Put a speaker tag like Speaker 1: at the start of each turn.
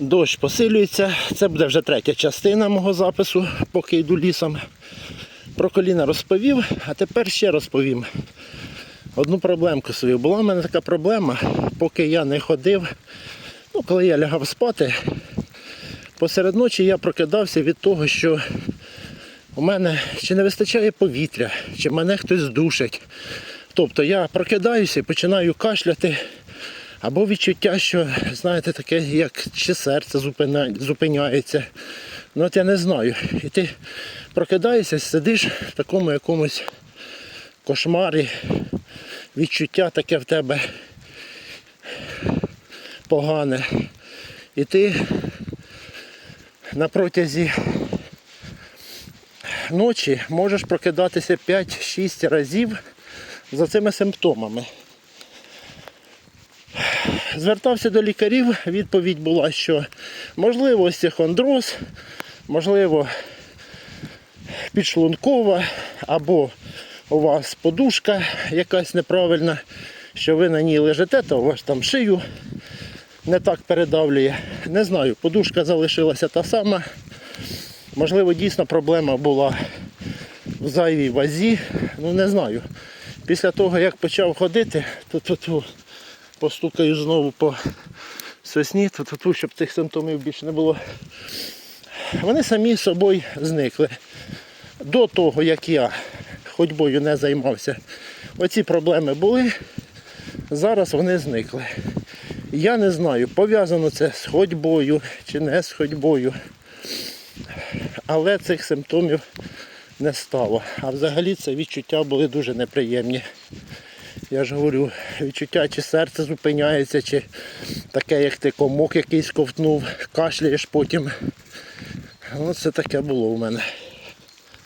Speaker 1: Дощ посилюється. Це буде вже третя частина мого запису, поки йду лісом. Про коліна розповів, а тепер ще розповім. Одну проблемку свою. Була в мене така проблема, поки я не ходив. Ну, коли я лягав спати, посеред ночі я прокидався від того, що у мене чи не вистачає повітря, чи мене хтось здушить. Тобто я прокидаюся і починаю кашляти. Або відчуття, що, знаєте, таке, як чи серце зупиняється. Ну от я не знаю. І ти прокидаєшся, сидиш в такому якомусь кошмарі, відчуття таке в тебе погане. І ти на протязі ночі можеш прокидатися 5-6 разів за цими симптомами. Звертався до лікарів, відповідь була, що можливо остеохондроз, можливо підшлункова, або у вас подушка якась неправильна, що ви на ній лежите, то у вас там шию не так передавлює. Не знаю, подушка залишилася та сама. Можливо, дійсно проблема була в зайвій вазі. Ну не знаю. Після того, як почав ходити, то тут постукаю знову по сосні, то тут, щоб цих симптомів більше не було. Вони самі собою зникли. До того, як я ходьбою не займався, оці проблеми були, зараз вони зникли. Я не знаю, пов'язано це з ходьбою чи не з ходьбою. Але цих симптомів не стало. А взагалі це відчуття були дуже неприємні. Я ж говорю, відчуття, чи серце зупиняється, чи таке, як ти комок якийсь ковтнув, кашляєш потім. Ну, це таке було у мене.